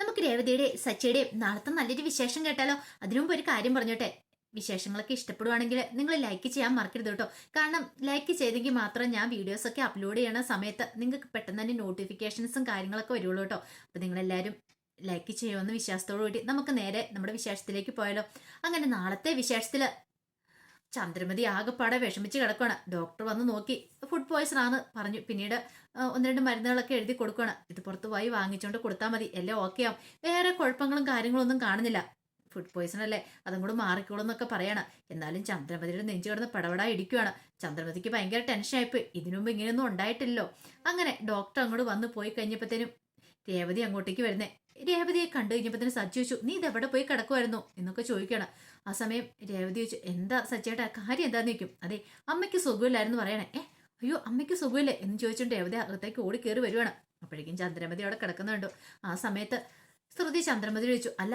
നമുക്ക് രേവതിയുടെ സച്ചിയുടെയും നാളത്തെ നല്ലൊരു വിശേഷം കേട്ടാലോ? അതിനു മുമ്പ് ഒരു കാര്യം പറഞ്ഞോട്ടെ. വിശേഷങ്ങളൊക്കെ ഇഷ്ടപ്പെടുവാണെങ്കിൽ നിങ്ങൾ ലൈക്ക് ചെയ്യാൻ മറക്കരുത് കേട്ടോ. കാരണം ലൈക്ക് ചെയ്തെങ്കിൽ മാത്രം ഞാൻ വീഡിയോസ് ഒക്കെ അപ്ലോഡ് ചെയ്യണ സമയത്ത് നിങ്ങൾക്ക് പെട്ടെന്ന് തന്നെ നോട്ടിഫിക്കേഷൻസും കാര്യങ്ങളൊക്കെ വരുള്ളൂ കേട്ടോ. അപ്പോൾ നിങ്ങളെല്ലാവരും ലൈക്ക് ചെയ്യുമെന്ന് വിശ്വാസത്തോടു കൂടി നമുക്ക് നേരെ നമ്മുടെ വിശേഷത്തിലേക്ക് പോയാലോ. അങ്ങനെ നാളത്തെ വിശേഷത്തിൽ ചന്ദ്രമതി ആകെപ്പാടെ വിഷമിച്ച് കിടക്കുകയാണ് ഡോക്ടർ വന്ന് നോക്കി. ഫുഡ് പോയ്സൺ ആണ് പറഞ്ഞു. പിന്നീട് ഒന്ന് രണ്ട് മരുന്നുകളൊക്കെ എഴുതി കൊടുക്കണം ഇത് പുറത്ത് പോയി വാങ്ങിച്ചുകൊണ്ട് കൊടുത്താൽ മതി. എല്ലാം ഓക്കെ ആവും. വേറെ കുഴപ്പങ്ങളും കാര്യങ്ങളൊന്നും കാണുന്നില്ല. ഫുഡ് പോയ്സൺ അല്ലേ? അതും കൂടെ മാറിക്കോളും എന്നൊക്കെ പറയണം. എന്നാലും ചന്ദ്രമതിയുടെ നെഞ്ചു കിടന്ന് പടപടാ ഇടിക്കുകയാണ് ചന്ദ്രമതിക്ക് ഭയങ്കര ടെൻഷനായിപ്പോയി ഇതിനു മുമ്പ് ഇങ്ങനെയൊന്നും ഉണ്ടായിട്ടില്ലോ അങ്ങനെ ഡോക്ടർ അങ്ങോട്ട് വന്ന് പോയി കഴിഞ്ഞപ്പോഴത്തേനും രേവതി അങ്ങോട്ടേക്ക് വരുന്നേ. രേവതിയെ കണ്ടു കഴിഞ്ഞപ്പോഴത്തേനും സജ്ജി ചോദിച്ചു നീ ഇതെവിടെ പോയി കിടക്കുമായിരുന്നു എന്നൊക്കെ ചോദിക്കണം ആ സമയം രേവതി ചോദിച്ചു എന്താ സജ്ജയുടെ കാര്യം എന്താന്ന് ചോദിക്കും? അതെ അമ്മയ്ക്ക് സുഖമില്ലായിരുന്നു പറയണേ. ഏ അയ്യോ അമ്മയ്ക്ക് സുഖമില്ലേ? എന്ന് ചോദിച്ചുകൊണ്ട് രേവതി അകത്തേക്ക് ഓടി കയറി വരുവാണ്. അപ്പോഴേക്കും ചന്ദ്രമതി അവിടെ കിടക്കുന്നുണ്ടോ ആ സമയത്ത് ശ്രുതി ചന്ദ്രമതി ചോദിച്ചു അല്ല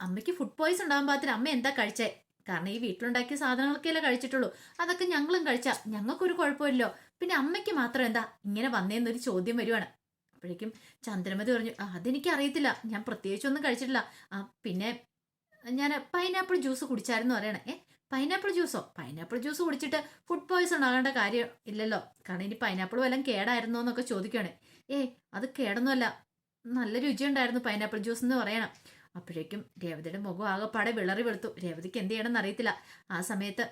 അമ്മയ്ക്ക് ഫുഡ് പോയ്സ് ഉണ്ടാകാൻ പാകത്തിന് അമ്മ എന്താ കഴിച്ചേ? കാരണം ഈ വീട്ടിലുണ്ടാക്കിയ സാധനങ്ങളൊക്കെയല്ലേ കഴിച്ചിട്ടുള്ളൂ. അതൊക്കെ ഞങ്ങളും കഴിച്ചാ. ഞങ്ങൾക്കൊരു കുഴപ്പമില്ലല്ലോ. പിന്നെ അമ്മയ്ക്ക് മാത്രം എന്താ? ഇങ്ങനെ വന്നേന്നൊരു ചോദ്യം വരുവാണ്. അപ്പോഴേക്കും ചന്ദ്രമതി പറഞ്ഞു "ആ, അതെനിക്ക് അറിയത്തില്ല. ഞാൻ പ്രത്യേകിച്ചൊന്നും കഴിച്ചിട്ടില്ല. ആ പിന്നെ ഞാൻ പൈനാപ്പിൾ ജ്യൂസ് കുടിച്ചായിരുന്നു പറയണേ. പൈനാപ്പിൾ ജ്യൂസോ പൈനാപ്പിൾ ജ്യൂസ് കുടിച്ചിട്ട് ഫുഡ് പോയ്സൺ ആകേണ്ട കാര്യം ഇല്ലല്ലോ. കാരണം ഇനി പൈനാപ്പിൾ വല്ലതും കേടായിരുന്നോ എന്നൊക്കെ ചോദിക്കുകയാണ് ഏ അത് കേടൊന്നുമല്ല. നല്ല രുചിയുണ്ടായിരുന്നു പൈനാപ്പിൾ ജ്യൂസ് എന്ന് പറയണം. അപ്പോഴേക്കും രേവതിയുടെ മുഖം ആകെപ്പാടെ വിളറി വെളുത്തു. രേവതിക്ക് എന്ത് ചെയ്യണമെന്ന് അറിയത്തില്ല. ആ സമയത്ത്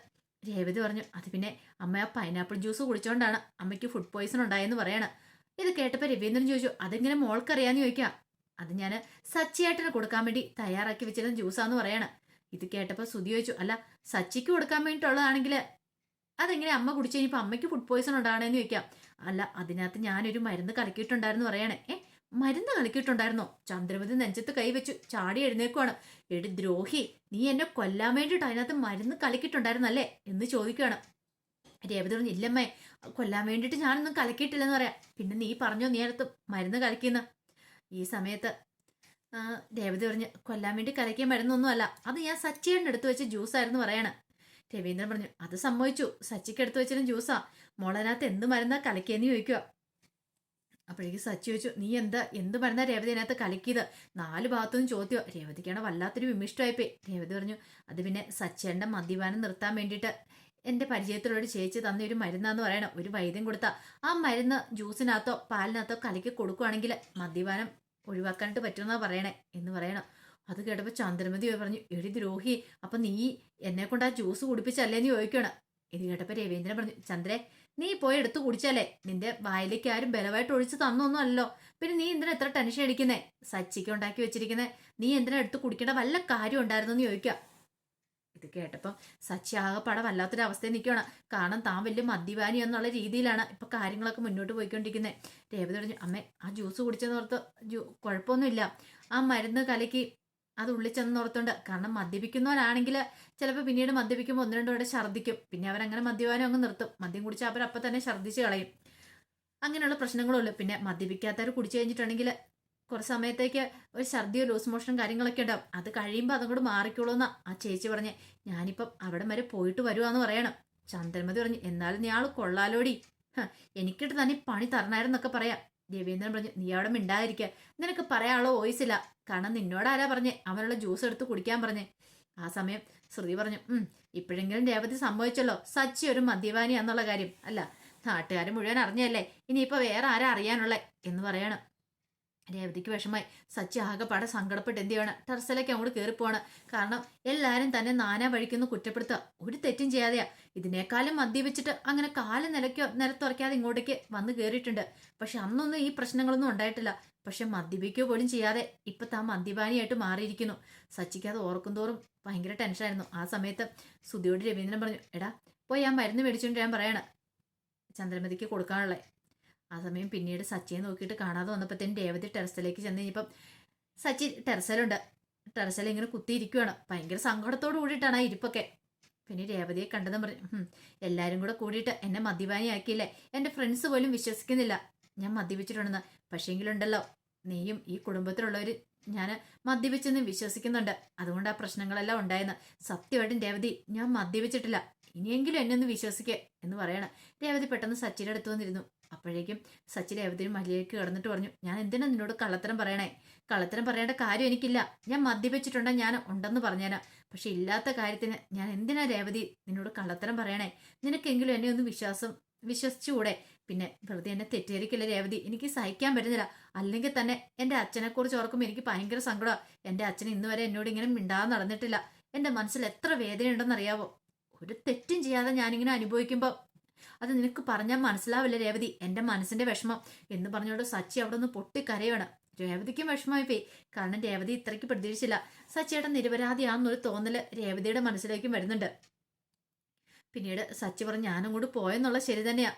രേവതി പറഞ്ഞു അത് പിന്നെ അമ്മ ആ പൈനാപ്പിൾ ജ്യൂസ് കുടിച്ചോണ്ടാണ്. അമ്മയ്ക്ക് ഫുഡ് പോയ്സൺ ഉണ്ടായെന്ന് പറയണം. ഇത് കേട്ടപ്പോൾ രവീന്ദ്രൻ ചോദിച്ചു അതെങ്ങനെ മോൾക്കറിയാന്ന് ചോദിക്കാം. അത് ഞാൻ സച്ചിയേട്ടന് കൊടുക്കാൻ വേണ്ടി തയ്യാറാക്കി വെച്ചിരുന്ന ജ്യൂസാന്ന് പറയണം. ഇത് കേട്ടപ്പോൾ സുധി ചോദിച്ചു അല്ല സച്ചിക്ക് കൊടുക്കാൻ വേണ്ടിയിട്ടുള്ളതാണെങ്കിൽ അതെങ്ങനെ അമ്മ കുടിച്ചു കഴിഞ്ഞപ്പോൾ അമ്മയ്ക്ക് ഫുഡ് പോയ്സൺ ഉണ്ടാകണേന്ന് ചോദിക്കാം. അല്ല അതിനകത്ത് ഞാനൊരു മരുന്ന് കലക്കിയിട്ടുണ്ടായിരുന്നു പറയണേ. ഏ മരുന്ന് കലക്കിയിട്ടുണ്ടായിരുന്നോ? ചന്ദ്രമതി നെഞ്ചത്ത് കൈവച്ചു ചാടി എഴുന്നേക്കുവാണ് എടി ദ്രോഹി നീ എന്നെ കൊല്ലാൻ വേണ്ടിയിട്ട് അതിനകത്ത് മരുന്ന് കലക്കിയിട്ടുണ്ടായിരുന്നല്ലേ? എന്ന് ചോദിക്കുകയാണ് രേവതി പറഞ്ഞു ഇല്ലമ്മേ കൊല്ലാൻ വേണ്ടിയിട്ട് ഞാനൊന്നും കലക്കിയിട്ടില്ലെന്ന് പറയാം. പിന്നെ നീ പറഞ്ഞോ നീ അടുത്ത് മരുന്ന് കലക്കിയെന്ന്? ഈ സമയത്ത് രേവതി പറഞ്ഞു കൊല്ലാൻ വേണ്ടി കലക്കിയ മരുന്നൊന്നുമല്ല അത് ഞാൻ സച്ചിയുടെ അടുത്ത് വെച്ച് ജ്യൂസായിരുന്നു പറയണ. രവീന്ദ്രൻ പറഞ്ഞു അത് സമ്മതിച്ചു. സച്ചിക്ക് എടുത്തു വെച്ചാലും ജ്യൂസാ. മോളതിനകത്ത് എന്ത് മരുന്നാ കലക്കിയെന്ന് ചോദിക്കുക അപ്പോഴേക്ക് സച്ചി ചോദിച്ചു നീ എന്താ? എന്ത് മരുന്നാ രേവതി അതിനകത്ത് കലക്കിയത്? നാല് ഭാഗത്തുനിന്ന് ചോദ്യോ രേവതിക്കാണ് വല്ലാത്തൊരു വിമിഷ്ടമായിപ്പോയി. രേവതി പറഞ്ഞു അത് പിന്നെ സച്ചേന്റെ മദ്യപാനം നിർത്താൻ വേണ്ടിയിട്ട് എന്റെ പരിചയത്തിലൊരു ചേച്ചി തന്ന ഒരു മരുന്നാന്ന് പറയണം. ഒരു വൈദ്യം കൊടുത്താൽ ആ മരുന്ന് ജ്യൂസിനകത്തോ പാലിനകത്തോ കലക്കി കൊടുക്കുവാണെങ്കിൽ മദ്യപാനം ഒഴിവാക്കാനായിട്ട് പറ്റുമെന്നാ പറയണേ എന്ന് പറയണം. അത് കേട്ടപ്പോൾ ചന്ദ്രമതി പറഞ്ഞു എടി ദ്രോഹി അപ്പം നീ എന്നെ കൊണ്ട് ആ ജ്യൂസ് കുടിപ്പിച്ചല്ലേ നീ ചോദിക്കണം ഇത് കേട്ടപ്പോൾ രവീന്ദ്രൻ പറഞ്ഞു ചന്ദ്രേ നീ പോയി എടുത്ത് കുടിച്ചാലേ നിന്റെ വായിലേക്ക് ആരും ബലമായിട്ട് ഒഴിച്ച് തന്നൊന്നും അല്ലല്ലോ പിന്നെ നീ എന്തിനാ എത്ര ടെൻഷൻ അടിക്കുന്നേ? സച്ചിക്ക് ഉണ്ടാക്കി വെച്ചിരിക്കുന്നേ. നീ എന്തിനാ എടുത്ത് കുടിക്കേണ്ട വല്ല കാര്യം ഉണ്ടായിരുന്നു എന്ന് ചോദിക്കാം ഇത് കേട്ടപ്പം സച്ചി ആകെപ്പാടെ വല്ലാത്തൊരു അവസ്ഥയിൽ നിൽക്കുകയാണ് കാരണം താൻ വലിയ മദ്യപാനി എന്നുള്ള രീതിയിലാണ് ഇപ്പം കാര്യങ്ങളൊക്കെ മുന്നോട്ട് പോയിക്കൊണ്ടിരിക്കുന്നത് രേവതി പറഞ്ഞു അമ്മേ ആ ജ്യൂസ് കുടിച്ചെന്നോർത്ത് ജ്യൂ കുഴപ്പമൊന്നുമില്ല. ആ മരുന്ന് കലക്കി അത് ഉള്ളിൽ ചെന്ന് ഓർത്തുണ്ട് കാരണം മദ്യപിക്കുന്നവരാണെങ്കിൽ ചിലപ്പോൾ പിന്നീട് മദ്യപിക്കുമ്പോൾ ഒന്ന് രണ്ടു വരെ ഛർദ്ദിക്കും. പിന്നെ അവരങ്ങനെ മദ്യപാനം അങ്ങ് നിർത്തും. മദ്യം കുടിച്ചാൽ അവർ അപ്പം തന്നെ ഛർദ്ദിച്ച് കളയും. അങ്ങനെയുള്ള പ്രശ്നങ്ങളുള്ളൂ. പിന്നെ മദ്യപിക്കാത്തവർ കുടിച്ചു കഴിഞ്ഞിട്ടുണ്ടെങ്കിൽ കുറച്ച് സമയത്തേക്ക് ഒരു ഛർദിയോ ലൂസ് മോഷനും കാര്യങ്ങളൊക്കെ ഉണ്ടാവും. അത് കഴിയുമ്പോൾ അതും കൂടെ മാറിക്കോളൂ എന്നാ ആ ചേച്ചി പറഞ്ഞ്. ഞാനിപ്പം അവിടെ വരെ പോയിട്ട് വരുവാന്ന് പറയണം. ചന്ദ്രമതി പറഞ്ഞു എന്നാലും നീ ആൾ കൊള്ളാലോടി. എനിക്കിട്ട് തന്നെ പണി തരണായിരുന്നൊക്കെ പറയാം. രവീന്ദ്രൻ പറഞ്ഞു നീ അവിടെ മിണ്ടാതിരിക്കുക നിനക്ക് പറയാനുള്ള വോയിസ് ഇല്ല. കാരണം നിന്നോട് ആരാ പറഞ്ഞേ? അവനുള്ള ജ്യൂസ് എടുത്ത് കുടിക്കാൻ പറഞ്ഞേ. ആ സമയം ശ്രുതി പറഞ്ഞു ഉം ഇപ്പോഴെങ്കിലും രേവതി സംഭവിച്ചല്ലോ സച്ചി ഒരു മദ്യപാനിയാന്നുള്ള കാര്യം. അല്ല നാട്ടുകാർ മുഴുവൻ അറിഞ്ഞല്ലേ ഇനിയിപ്പോ വേറെ ആരാ അറിയാനുള്ളേ? എന്ന് പറയണം. രേവതിക്ക് വിഷമായി സച്ചി ആകെപ്പാടെ സങ്കടപ്പെട്ട് എന്ത് ചെയ്യണം? ടെറസിലേക്ക് അങ്ങോട്ട് കയറിപ്പോവാണ് കാരണം എല്ലാവരും തന്നെ നാനാ വഴിക്കൊന്ന് കുറ്റപ്പെടുത്തുക. ഒരു തെറ്റും ചെയ്യാതെയാ. ഇതിനേക്കാളും മദ്യപിച്ചിട്ട് അങ്ങനെ കാലം നിലയ്ക്കോ നിലത്തുറയ്ക്കാതെ ഇങ്ങോട്ടേക്ക് വന്ന് കയറിയിട്ടുണ്ട് പക്ഷെ അന്നൊന്നും ഈ പ്രശ്നങ്ങളൊന്നും ഉണ്ടായിട്ടില്ല. പക്ഷെ മദ്യപിക്കോ പോലും ചെയ്യാതെ ഇപ്പൊ താൻ മദ്യപാനിയായിട്ട് മാറിയിരിക്കുന്നു. സച്ചിക്ക് അത് ഓർക്കും തോറും ഭയങ്കര ടെൻഷനായിരുന്നു. ആ സമയത്ത് സുധിയോട് രവീന്ദ്രൻ പറഞ്ഞു എടാ പോയി ആ മരുന്ന് മേടിച്ചുകൊണ്ട് ഞാൻ പറയണ. ചന്ദ്രമതിക്ക് കൊടുക്കാനുള്ളത് ആ സമയം പിന്നീട് സച്ചിയെ നോക്കിയിട്ട് കാണാതെ വന്നപ്പോഴത്തേനും രേവതി ടെറസിലേക്ക് ചെന്ന് കഴിഞ്ഞപ്പം സച്ചി ടെറസിലുണ്ട്. ടെറസിൽ ഇങ്ങനെ കുത്തിയിരിക്കുവാണ്. ഭയങ്കര സങ്കടത്തോട് കൂടിയിട്ടാണ് ആ ഇരിപ്പൊക്കെ. പിന്നെ രേവതിയെ കണ്ടെന്ന് പറഞ്ഞു "ഹും, എല്ലാവരും കൂടെ കൂടിയിട്ട് എന്നെ മദ്യപാനിയാക്കിയില്ലേ എന്റെ ഫ്രണ്ട്സ് പോലും വിശ്വസിക്കുന്നില്ല. ഞാൻ മദ്യപിച്ചിട്ടുണ്ടെന്ന്. പക്ഷേങ്കിലുണ്ടല്ലോ നീയും ഈ കുടുംബത്തിലുള്ളവർ ഞാൻ മദ്യപിച്ചെന്ന് വിശ്വസിക്കുന്നുണ്ട്. അതുകൊണ്ട് ആ പ്രശ്നങ്ങളെല്ലാം ഉണ്ടായെന്ന്. സത്യമായിട്ടും രേവതി ഞാൻ മദ്യപിച്ചിട്ടില്ല. ഇനിയെങ്കിലും എന്നെ ഒന്ന് വിശ്വസിക്കേ എന്ന് പറയണം. രേവതി പെട്ടെന്ന് സച്ചിയുടെ അടുത്ത് വന്നിരുന്നു. അപ്പോഴേക്കും സച്ചിൻ രേവതിയും മല്ലിയേക്ക് കിടന്നിട്ട് പറഞ്ഞു ഞാൻ എന്തിനാ നിന്നോട് കള്ളത്തരം പറയണേ? കള്ളത്തരം പറയേണ്ട കാര്യം എനിക്കില്ല. ഞാൻ മദ്യപിച്ചിട്ടുണ്ടോ ഞാൻ ഉണ്ടെന്ന് പറഞ്ഞേനാ പക്ഷെ ഇല്ലാത്ത കാര്യത്തിന് ഞാൻ എന്തിനാ രേവതി നിന്നോട് കള്ളത്തരം പറയണേ? നിനക്കെങ്കിലും എന്നെ ഒന്ന് വിശ്വാസം വിശ്വസിച്ചുകൂടെ? പിന്നെ വെറുതെ എന്നെ തെറ്റിദ്ധരിക്കില്ല രേവതി? എനിക്ക് സഹിക്കാൻ പറ്റുന്നില്ല. അല്ലെങ്കിൽ തന്നെ എന്റെ അച്ഛനെക്കുറിച്ച് ഓർക്കുമ്പോൾ എനിക്ക് ഭയങ്കര സങ്കടമാണ് എന്റെ അച്ഛൻ ഇന്ന് വരെ എന്നോട് ഇങ്ങനെ മിണ്ടാതെ നടന്നിട്ടില്ല. എന്റെ മനസ്സിൽ എത്ര വേദനയുണ്ടെന്നറിയാവോ? ഒരു തെറ്റും ചെയ്യാതെ ഞാനിങ്ങനെ അനുഭവിക്കുമ്പോൾ അത് നിനക്ക് പറഞ്ഞാൽ മനസ്സിലാവില്ല രേവതി. എന്റെ മനസ്സിന്റെ വിഷമം. എന്ന് പറഞ്ഞോണ്ട് സച്ചി അവിടെ നിന്ന് പൊട്ടിക്കരയാണ് രേവതിക്കും വിഷമമായി പോയി കാരണം രേവതി ഇത്രയ്ക്ക് പ്രതീക്ഷിച്ചില്ല. സച്ചിയുടെ നിരപരാധിയാണെന്നൊരു തോന്നൽ രേവതിയുടെ മനസ്സിലേക്കും വരുന്നുണ്ട്. പിന്നീട് സച്ചി പറഞ്ഞു ഞാനും കൂടി പോയെന്നുള്ള ശരി തന്നെയാ.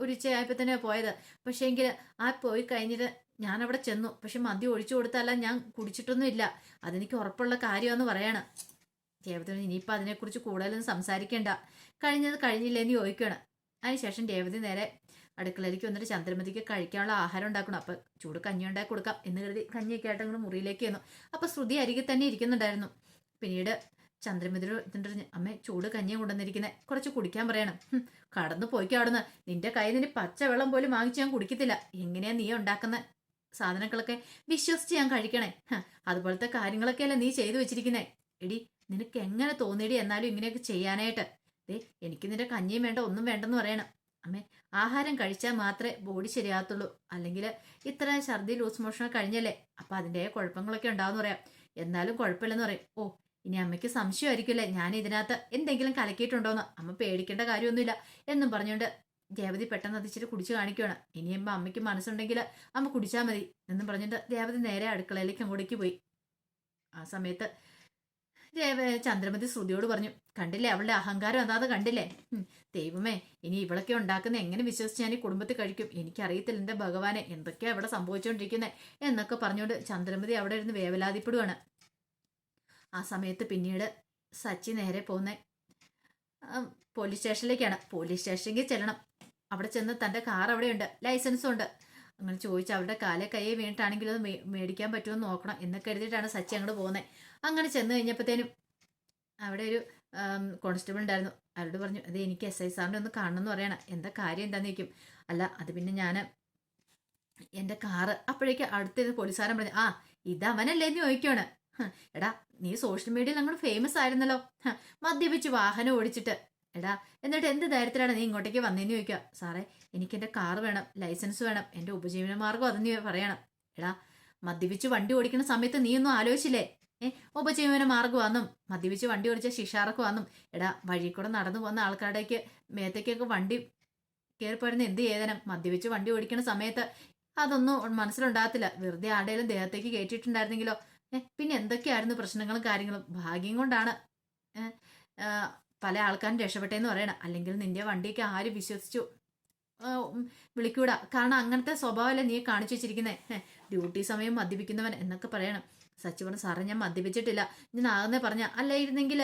ഒരു ഉച്ചയായപ്പോൾ തന്നെ പോയത്. പക്ഷേ എങ്കിൽ ആ പോയി കഴിഞ്ഞിട്ട് ഞാൻ അവിടെ ചെന്നു. പക്ഷെ മദ്യം ഒഴിച്ചു കൊടുത്തല്ല ഞാൻ കുടിച്ചിട്ടൊന്നും ഇല്ല. അതെനിക്ക് ഉറപ്പുള്ള കാര്യമാണെന്ന് പറയാണ്. രേവതി ഇനിയിപ്പോൾ അതിനെക്കുറിച്ച് കൂടുതലൊന്നും സംസാരിക്കേണ്ട. കഴിഞ്ഞത് കഴിഞ്ഞില്ലേന്ന് ചോദിക്കുകയാണ്. അതിനുശേഷം രേവതി നേരെ അടുക്കളയിലേക്ക് വന്നിട്ട് ചന്ദ്രമതിക്ക് കഴിക്കാനുള്ള ആഹാരം ഉണ്ടാക്കണം. അപ്പം ചൂട് കഞ്ഞി ഉണ്ടാക്കി കൊടുക്കാം എന്ന് കരുതി കഞ്ഞിയൊക്കെ ആയിട്ട് മുറിയിലേക്ക് വന്നു അപ്പം ശ്രുതി അരികിൽ തന്നെ ഇരിക്കുന്നുണ്ടായിരുന്നു. പിന്നീട് എന്നിട്ട് അമ്മ ചൂട് കഞ്ഞിയും കൊണ്ടുവന്നിരിക്കുന്നത് കുറച്ച് കുടിക്കാൻ പറയണം. "ഹും, കടന്നു പോയിക്കോ അവിടുന്ന് നിന്റെ കയ്യിൽ നിന്ന് പച്ചവെള്ളം പോലും വാങ്ങിച്ച് ഞാൻ കുടിക്കത്തില്ല. എങ്ങനെയാ നീ ഉണ്ടാക്കുന്ന? സാധനങ്ങളൊക്കെ വിശ്വസിച്ച് ഞാൻ കഴിക്കണേ. അതുപോലത്തെ കാര്യങ്ങളൊക്കെയല്ലേ നീ ചെയ്തു വെച്ചിരിക്കുന്നേ. എടി നിനക്ക് എങ്ങനെ തോന്നിയടി എന്നാലും ഇങ്ങനെയൊക്കെ ചെയ്യാനായിട്ട്. ദേ എനിക്ക് നിന്റെ കഞ്ഞിയും വേണ്ട ഒന്നും വേണ്ടെന്ന് പറയണം. അമ്മേ ആഹാരം കഴിച്ചാൽ മാത്രമേ ബോഡി ശരിയാകത്തുള്ളൂ. അല്ലെങ്കിൽ ഇത്ര ഛർദി ലൂസ് മോഷണം കഴിഞ്ഞല്ലേ? അപ്പം അതിന്റെ കുഴപ്പങ്ങളൊക്കെ ഉണ്ടാവും പറയാം. എന്നാലും കുഴപ്പമില്ലെന്ന് പറയും. ഓ ഇനി അമ്മയ്ക്ക് സംശയമായിരിക്കുമല്ലേ? ഞാൻ ഇതിനകത്ത് എന്തെങ്കിലും കലക്കിയിട്ടുണ്ടോന്ന്? അമ്മ പേടിക്കേണ്ട കാര്യമൊന്നുമില്ല എന്നും പറഞ്ഞുകൊണ്ട് ദേവതി പെട്ടെന്ന് അതിച്ചിട്ട് കുടിച്ചു കാണിക്കുകയാണ് ഇനിയുമ്പോൾ അമ്മയ്ക്ക് മനസ്സുണ്ടെങ്കിൽ അമ്മ കുടിച്ചാൽ മതി എന്നും പറഞ്ഞിട്ട് ദേവതി നേരെ അടുക്കളയിലേക്ക് അങ്ങോട്ടേക്ക് പോയി. ആ സമയത്ത് ദേവ ചന്ദ്രമതി ശ്രുതിയോട് പറഞ്ഞു കണ്ടില്ലേ അവളുടെ അഹങ്കാരം അതാത് കണ്ടില്ലേ? ദൈവമേ ഇനി ഇവളൊക്കെ ഉണ്ടാക്കുന്ന എങ്ങനെ വിശ്വസിച്ച് ഞാൻ ഈ കുടുംബത്തിൽ കഴിക്കും? എനിക്കറിയത്തില്ല എന്റെ ഭഗവാനെ എന്തൊക്കെയാ ഇവിടെ സംഭവിച്ചുകൊണ്ടിരിക്കുന്നത് എന്നൊക്കെ പറഞ്ഞുകൊണ്ട് ചന്ദ്രമതി അവിടെ ഇരുന്ന് വേവലാതിപ്പെടുവാണ്. ആ സമയത്ത് പിന്നീട് സച്ചി നേരെ പോകുന്ന പോലീസ് സ്റ്റേഷനിലേക്കാണ്. പോലീസ് സ്റ്റേഷനിലേക്ക് ചെല്ലണം. അവിടെ ചെന്ന് തന്റെ കാർ അവിടെയുണ്ട്. ലൈസൻസും ഉണ്ട്. അങ്ങനെ ചോദിച്ച് അവരുടെ കാലെ കൈയെ വീണിട്ടാണെങ്കിലും അത് മേടിക്കാൻ പറ്റുമോ എന്ന് നോക്കണം എന്നൊക്കെ കരുതിയിട്ടാണ് സച്ചി അങ്ങോട്ട് പോകുന്നത് അങ്ങനെ ചെന്ന് കഴിഞ്ഞപ്പോഴത്തേനും അവിടെ ഒരു കോൺസ്റ്റബിൾ ഉണ്ടായിരുന്നു. അവരോട് പറഞ്ഞു അത് എനിക്ക് എസ് ഐ സാറിനെ ഒന്ന് കാണണം എന്ന് പറയണം. എന്താ കാര്യം എന്താന്ന് ചോദിക്കും. അല്ല അത് പിന്നെ ഞാൻ എന്റെ കാറ്. അപ്പോഴേക്ക് അടുത്തിരുന്ന് പോലീസുകാരൻ പറഞ്ഞു ആ ഇതവനല്ലേ എന്ന് ചോദിക്കുവാണ്. എടാ നീ സോഷ്യൽ മീഡിയയിൽ അങ്ങോട്ട് ഫേമസ് ആയിരുന്നല്ലോ. മദ്യപിച്ച് വാഹനം ഓടിച്ചിട്ട്. എടാ എന്നിട്ട് എന്ത് ധൈര്യത്തിലാണ് നീ ഇങ്ങോട്ടേക്ക് വന്നതെന്ന് ചോദിക്കുക? സാറേ എനിക്ക് എന്റെ കാർ വേണം ലൈസൻസ് വേണം എന്റെ ഉപജീവന മാർഗം അതെന്ന് പറയണം. എടാ മദ്യപിച്ച് വണ്ടി ഓടിക്കുന്ന സമയത്ത് നീ ഒന്നും ആലോചിച്ചില്ലേ? ഏ ഉപജീവന മാർഗമാണെന്നും മദ്യപിച്ച് വണ്ടി ഓടിച്ച ശിക്ഷാർക്കുവാന്നും എടാ വഴി കൂടെ നടന്നു പോകുന്ന ആൾക്കാരുടെയൊക്കെ മേത്തേക്കൊക്കെ വണ്ടി കയറിപ്പോയിരുന്ന എന്ത് ചെയ്തനം മദ്യപിച്ച് വണ്ടി ഓടിക്കുന്ന സമയത്ത് അതൊന്നും മനസ്സിലുണ്ടാകത്തില്ല. വെറുതെ ആടേലും ദേഹത്തേക്ക് കയറ്റിയിട്ടുണ്ടായിരുന്നെങ്കിലോ? പിന്നെ എന്തൊക്കെയായിരുന്നു പ്രശ്നങ്ങളും കാര്യങ്ങളും? ഭാഗ്യം കൊണ്ടാണ്. പല ആൾക്കാരും രക്ഷപ്പെട്ടെന്ന് പറയണം. അല്ലെങ്കിൽ നിന്റെ വണ്ടിക്ക് ആര് വിശ്വസിച്ചു? വിളിക്കൂടാ. കാരണം അങ്ങനത്തെ സ്വഭാവമല്ല നീ കാണിച്ചു വെച്ചിരിക്കുന്നേ. ഡ്യൂട്ടി സമയം മദ്യപിക്കുന്നവൻ എന്നൊക്കെ പറയണം. സച്ചി പറഞ്ഞു സാറേ ഞാൻ മദ്യപിച്ചിട്ടില്ല. ഞാൻ ആകുന്നേ പറഞ്ഞ അല്ലായിരുന്നെങ്കിൽ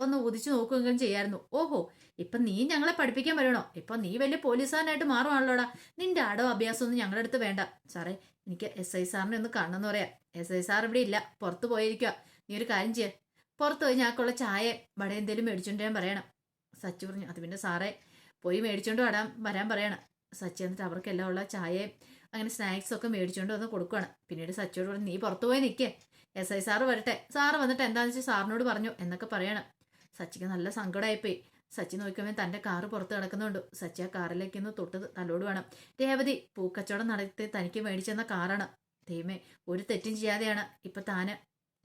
ഒന്ന് ഉദിച്ചു നോക്കുകയെങ്കിലും ചെയ്യായിരുന്നു. ഓഹോ ഇപ്പൊ നീ ഞങ്ങളെ പഠിപ്പിക്കാൻ വരണോ? ഇപ്പൊ നീ വലിയ പോലീസുകാരനായിട്ട് മാറുവാണല്ലോടാ. നിന്റെ അടവ് അഭ്യാസമൊന്നും ഞങ്ങളുടെ അടുത്ത് വേണ്ട. സാറേ എനിക്ക് എസ് ഐ സാറിനെ ഒന്ന് കാണണമെന്ന് പറയാം. എസ് ഐ സാർ ഇവിടെ ഇല്ല. പുറത്തു പോയിരിക്കുക നീ ഒരു കാര്യം ചെയ്യ. പുറത്ത് പോയി ഞാക്കുള്ള ചായ വട എന്തേലും മേടിച്ചോണ്ട് ഞാൻ പറയണം. സച്ചു പറഞ്ഞു അത് പിന്നെ സാറേ പോയി മേടിച്ചോണ്ട് വരാൻ വരാൻ പറയണം. സച്ചി എന്നിട്ട് അവർക്കെല്ലാം ഉള്ള ചായയും അങ്ങനെ സ്നാക്സൊക്കെ മേടിച്ചോണ്ട് വന്ന് കൊടുക്കുകയാണ് പിന്നീട് സച്ചിയോട് പറഞ്ഞു നീ പുറത്തു പോയി നിൽക്കേ എസ് ഐ സാറ് വരട്ടെ. സാറ് വന്നിട്ട് എന്താണെന്ന് വെച്ചാൽ സാറിനോട് പറഞ്ഞു എന്നൊക്കെ പറയണം. സച്ചിക്ക് നല്ല സങ്കടമായിപ്പോയി സച്ചി നോക്കുമ്പോൾ തന്റെ കാറ് പുറത്ത് കിടക്കുന്നുണ്ട്. സച്ചി ആ കാറിലേക്ക് ഒന്ന് തൊട്ട് തലോട് വേണം. രേവതി പൂക്കച്ചവടം നടത്തി തനിക്ക് മേടിച്ചെന്ന കാറാണ്. ദൈവമേ ഒരു തെറ്റും ചെയ്യാതെയാണ് ഇപ്പം താന്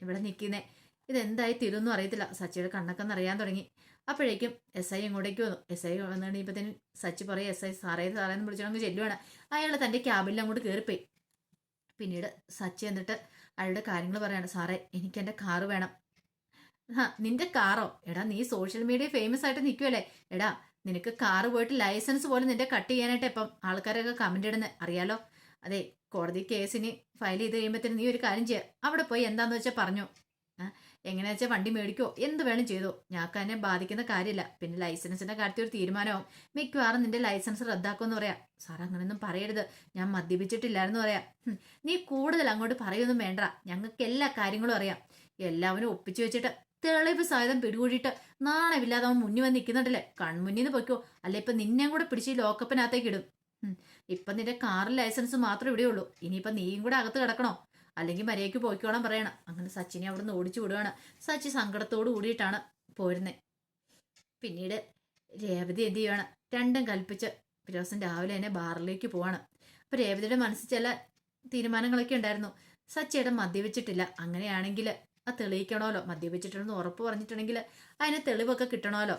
ഇവിടെ നിൽക്കുന്നേ ഇതെന്തായി തീരുമെന്നും അറിയത്തില്ല. സച്ചിയുടെ കണ്ണൊക്കെ നിറയാൻ തുടങ്ങി. അപ്പോഴേക്കും എസ് ഐ ഇങ്ങോട്ടേക്ക് വന്നു. എസ് ഐ വന്നു കഴിയുമ്പോഴത്തേനും സച്ചി പറയും എസ് ഐ സാറേ സാറേ എന്ന് വിളിച്ചോണ്ട് ചെല്ലുവാണ്. അയാൾ തന്റെ ക്യാബിൽ അങ്ങോട്ട് കയറിപ്പോയി പിന്നീട് സച്ചി എന്നിട്ട് അയാളുടെ കാര്യങ്ങൾ പറയാണ് സാറേ എനിക്ക് എന്റെ കാറ് വേണം. ആ നിന്റെ കാറോ? എടാ നീ സോഷ്യൽ മീഡിയ ഫേമസ് ആയിട്ട് നിൽക്കുമല്ലേ എടാ നിനക്ക് കാറ് പോയിട്ട് ലൈസൻസ് പോലും നിന്റെ കട്ട് ചെയ്യാനായിട്ട് ഇപ്പം ആൾക്കാരൊക്കെ കമന്റ് ഇടുന്നത് അറിയാലോ? അതെ കോടതി കേസിന് ഫയൽ ചെയ്ത് കഴിയുമ്പോഴത്തേന് നീ ഒരു കാര്യം ചെയ്യുക അവിടെ പോയി എന്താന്ന് വെച്ചാൽ പറഞ്ഞു. എങ്ങനെയാ വെച്ചാൽ വണ്ടി മേടിക്കോ? എന്ത് വേണം ചെയ്തോ? ഞങ്ങൾക്ക് അതിനെ ബാധിക്കുന്ന കാര്യമില്ല പിന്നെ ലൈസൻസിന്റെ കാര്യത്തിൽ ഒരു തീരുമാനമാവും. മിക്കവാറും നിന്റെ ലൈസൻസ് റദ്ദാക്കുമെന്ന് പറയാം. സാർ അങ്ങനെയൊന്നും പറയരുത്. ഞാൻ മദ്യപിച്ചിട്ടില്ലായിരുന്നു പറയാം. നീ കൂടുതൽ അങ്ങോട്ട് പറയൊന്നും വേണ്ട. ഞങ്ങൾക്ക് എല്ലാ കാര്യങ്ങളും അറിയാം. എല്ലാവരും ഒപ്പിച്ചു വെച്ചിട്ട് തെളിവ് സായുധം പിടികൂടിയിട്ട് നാണമില്ലാതെ അവൻ മുന്നിൽ വന്ന് നിൽക്കുന്നുണ്ടല്ലേ? കൺമുന്നിൽ നിന്ന് പൊയ്ക്കോ. അല്ല ഇപ്പൊ നിന്നെയും കൂടെ പിടിച്ച് ലോക്കപ്പിനകത്തേക്ക് ഇടും. ഇപ്പൊ നിന്റെ കാറിൽ ലൈസൻസ് മാത്രമേ ഇവിടെയുള്ളൂ. ഇനിയിപ്പൊ നീയും കൂടെ അകത്ത് കിടക്കണോ? അല്ലെങ്കിൽ മര്യാദയ്ക്ക് പോയിക്കോളാൻ പറയണം. അങ്ങനെ സച്ചിനെ അവിടെ നിന്ന് ഓടിച്ചു വിടുവാണ്. സച്ചി സങ്കടത്തോട് കൂടിയിട്ടാണ് പോരുന്നത് പിന്നീട് രേവതി എന്ത് ചെയ്യുവാണ്? രണ്ടും കൽപ്പിച്ച് ദിവസം രാവിലെ തന്നെ ബാറിലേക്ക് പോവാണ്. അപ്പൊ രേവതിയുടെ മനസ്സിൽ ചില തീരുമാനങ്ങളൊക്കെ ഉണ്ടായിരുന്നു. സച്ചിയുടെ മദ്യവെച്ചിട്ടില്ല അങ്ങനെയാണെങ്കിൽ ആ തെളിയിക്കണമല്ലോ. മദ്യവെച്ചിട്ടുണ്ടെന്ന് ഉറപ്പ് പറഞ്ഞിട്ടുണ്ടെങ്കിൽ അതിന് തെളിവൊക്കെ കിട്ടണമല്ലോ.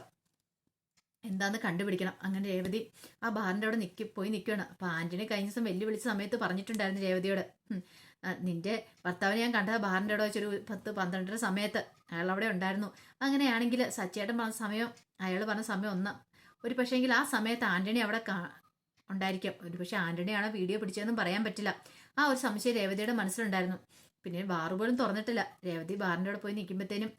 എന്താന്ന് കണ്ടുപിടിക്കണം. അങ്ങനെ രേവതി ആ ബാറിന്റെ അവിടെ നിൽക്കി പോയി നിൽക്കുകയാണ് അപ്പോൾ ആന്റിനെ കഴിഞ്ഞ ദിവസം വെല്ലുവിളിച്ച സമയത്ത് പറഞ്ഞിട്ടുണ്ടായിരുന്നു രേവതിയോട്. "ഉം, ആ, നിന്റെ ഭർത്താവിനെ ഞാൻ കണ്ടത് ബാറിന്റെ ഇടവെച്ച് വെച്ചൊരു പത്ത് പന്ത്രണ്ടര സമയത്ത്. അയാൾ അവിടെ ഉണ്ടായിരുന്നു. അങ്ങനെയാണെങ്കിൽ സച്ചിയേട്ടൻ പറഞ്ഞ സമയം അയാൾ പറഞ്ഞ സമയം ഒന്ന്. ഒരു പക്ഷേങ്കിൽ ആ സമയത്ത് ആന്റണി അവിടെ കാ ഉണ്ടായിരിക്കാം. ഒരു പക്ഷേ ആന്റണിയാണ് വീഡിയോ പിടിച്ചതെന്നും പറയാൻ പറ്റില്ല. ആ ഒരു സംശയം രേവതിയുടെ മനസ്സിലുണ്ടായിരുന്നു. പിന്നെ ബാറ് പോലും തുറന്നിട്ടില്ല. രേവതി ബാറിന്റെ അവിടെ പോയി നിൽക്കുമ്പോഴത്തേനും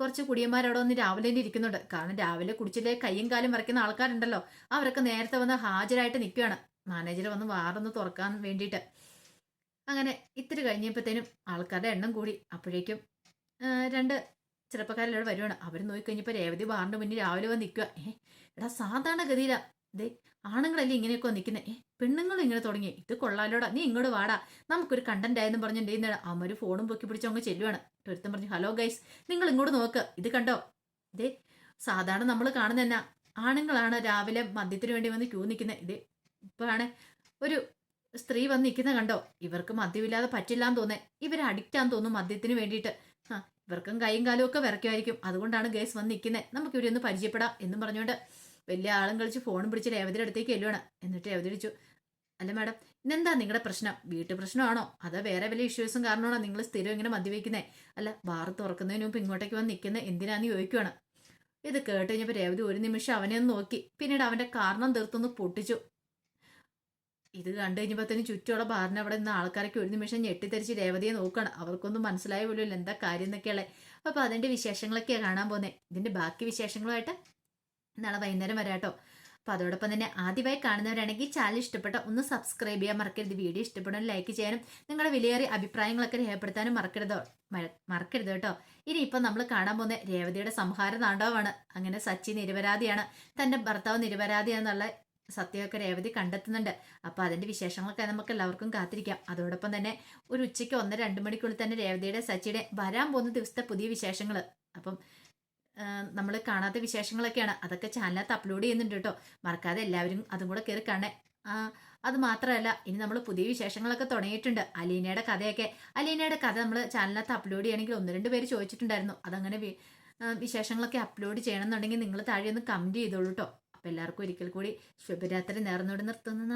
കുറച്ച് കുടിയന്മാരവിടെ വന്ന് രാവിലെ തന്നെ ഇരിക്കുന്നുണ്ട്. കാരണം രാവിലെ കുടിച്ചില്ലേ കയ്യും കാലും വരയ്ക്കുന്ന ആൾക്കാരുണ്ടല്ലോ. അവരൊക്കെ നേരത്തെ വന്ന് ഹാജരായിട്ട് നിൽക്കുകയാണ്. മാനേജർ വന്ന് വാറൊന്ന് തുറക്കാൻ വേണ്ടിയിട്ട്. അങ്ങനെ ഇത്തിരി കഴിഞ്ഞപ്പോഴത്തേനും ആൾക്കാരുടെ എണ്ണം കൂടി. അപ്പോഴേക്കും രണ്ട് ചെറുപ്പക്കാരിലൂടെ വരുവാണ്. അവർ നോക്കിക്കഴിഞ്ഞപ്പോൾ രേവതി ബാറിന്റെ മുന്നിൽ രാവിലെ വന്ന് നിൽക്കുക ഏ എടാ സാധാരണ ഗതിയിലാണ് ദേ ആണുങ്ങളല്ലേ ഇങ്ങനെയൊക്കെ നിൽക്കുന്നത് ഏ പെണ്ണുങ്ങളും ഇങ്ങനെ തുടങ്ങി. ഇത് കൊള്ളാലോടാ. നീ ഇങ്ങോട്ട് വാടാ. നമുക്കൊരു കണ്ടന്റ് ആയെന്ന് പറഞ്ഞ് എന്ത് ചെയ്യുന്നതാണ് അമ്മ ഫോണും പൊക്കി പിടിച്ച് അങ്ങ് ചെല്ലുവാണ്. ഒരുത്തൻ പറഞ്ഞു ഹലോ ഗൈസ് നിങ്ങൾ ഇങ്ങോട്ട് നോക്ക്. ഇത് കണ്ടോ? ദേ സാധാരണ നമ്മൾ കാണുന്ന തന്നെ ആണുങ്ങളാണ് രാവിലെ മദ്യത്തിന് വേണ്ടി വന്ന് ക്യൂ നിൽക്കുന്നത് ഇത് ഇപ്പോഴാണ് ഒരു സ്ത്രീ വന്ന് നിൽക്കുന്ന കണ്ടോ? ഇവർക്ക് മദ്യമില്ലാതെ പറ്റില്ലാന്ന് തോന്നേ. ഇവർ അഡിക്റ്റാൻ തോന്നും മദ്യത്തിന് വേണ്ടിയിട്ട്. ആ ഇവർക്കും കൈയും കാലും ഒക്കെ വിറയ്ക്കുമായിരിക്കും. അതുകൊണ്ടാണ് ഗേസ് വന്ന് നിൽക്കുന്നത് നമുക്ക് ഇവരെ ഒന്ന് പരിചയപ്പെടാം എന്നും പറഞ്ഞുകൊണ്ട് വലിയ ആളും കളിച്ച് ഫോണും പിടിച്ച് രേവതിയുടെ അടുത്തേക്ക് എല്ലുവാണ് എന്നിട്ട് രേവതി അല്ല മാഡം ഇന്നെന്താ നിങ്ങളുടെ പ്രശ്നം? വീട്ടു പ്രശ്നമാണോ? അതോ വേറെ വല്ല ഇഷ്യൂസും കാരണമാണോ നിങ്ങൾ സ്ഥിരം ഇങ്ങനെ മദ്യപിക്കുന്നത് അല്ല ബാർ തുറക്കുന്നതിന് മുമ്പ് ഇങ്ങോട്ടേക്ക് വന്ന് നിൽക്കുന്നത് എന്തിനാന്ന് ചോദിക്കുവാണ്. ഇത് കേട്ട് കഴിഞ്ഞപ്പോൾ രേവതി ഒരു നിമിഷം അവനെ ഒന്ന് നോക്കി. പിന്നീട് അവന്റെ കാരണം തീർത്തൊന്ന് പൊട്ടിച്ചു. ഇത് കണ്ടു കഴിഞ്ഞപ്പോഴത്തേനും ചുറ്റുമുള്ള ബാറിന് അവിടെ നിന്ന് ആൾക്കാരൊക്കെ ഒരു നിമിഷം ഞെട്ടിത്തെറിച്ച് രേവതിയെ നോക്കണം. അവർക്കൊന്നും മനസ്സിലായ പോലും എന്താ കാര്യം എന്നൊക്കെയുള്ള അപ്പോൾ അതിന്റെ വിശേഷങ്ങളൊക്കെയാണ് കാണാൻ പോകുന്നത് ഇതിന്റെ ബാക്കി വിശേഷങ്ങളുമായിട്ട് നാളെ വൈകുന്നേരം വരാട്ടോ അപ്പോൾ അതോടൊപ്പം തന്നെ ആദ്യമായി കാണുന്നവരാണെങ്കിൽ ചാനൽ ഇഷ്ടപ്പെട്ട ഒന്ന് സബ്സ്ക്രൈബ് ചെയ്യാൻ മറക്കരുത്. വീഡിയോ ഇഷ്ടപ്പെടാൻ ലൈക്ക് ചെയ്യാനും നിങ്ങളുടെ വിലയേറിയ അഭിപ്രായങ്ങളൊക്കെ രേഖപ്പെടുത്താനും മറക്കരുതോ. മറക്കരുത് കേട്ടോ. ഇനി ഇപ്പം നമ്മൾ കാണാൻ പോകുന്ന രേവതിയുടെ സംഹാര താണ്ഡവമാണ് അങ്ങനെ സച്ചി നിരപരാധിയാണ്. തന്റെ ഭർത്താവ് നിരപരാധിയാന്നുള്ള സത്യമൊക്കെ രേവതി കണ്ടെത്തുന്നുണ്ട്. അപ്പോൾ അതിന്റെ വിശേഷങ്ങളൊക്കെ നമുക്ക് എല്ലാവർക്കും കാത്തിരിക്കാം. അതോടൊപ്പം തന്നെ ഒരു ഉച്ചയ്ക്ക് ഒന്ന് രണ്ട് മണിക്കുള്ളിൽ തന്നെ രേവതിയുടെ സച്ചിയുടെ വരാൻ പോകുന്ന ദിവസത്തെ പുതിയ വിശേഷങ്ങൾ അപ്പം നമ്മൾ കാണാത്ത വിശേഷങ്ങളൊക്കെയാണ്. അതൊക്കെ ചാനലിനകത്ത് അപ്ലോഡ് ചെയ്യുന്നുണ്ട് കേട്ടോ. മറക്കാതെ എല്ലാവരും അതും കൂടെ കയറി കാണേ അത് മാത്രമല്ല ഇനി നമ്മൾ പുതിയ വിശേഷങ്ങളൊക്കെ തുടങ്ങിയിട്ടുണ്ട്. അലീനയുടെ കഥയൊക്കെ. അലീനയുടെ കഥ നമ്മൾ ചാനലിനകത്ത് അപ്ലോഡ് ചെയ്യണമെങ്കിൽ ഒന്ന് രണ്ട് പേര് ചോദിച്ചിട്ടുണ്ടായിരുന്നു. അതങ്ങനെ വിശേഷങ്ങളൊക്കെ അപ്ലോഡ് ചെയ്യണം എന്നുണ്ടെങ്കിൽ നിങ്ങൾ താഴെ ഒന്ന് കമന്റ് ചെയ്തോളൂ കേട്ടോ. എല്ലാവർക്കും ഒരിക്കൽ കൂടി ശുഭരാത്രി നേർന്നോട് നിർത്തുന്ന.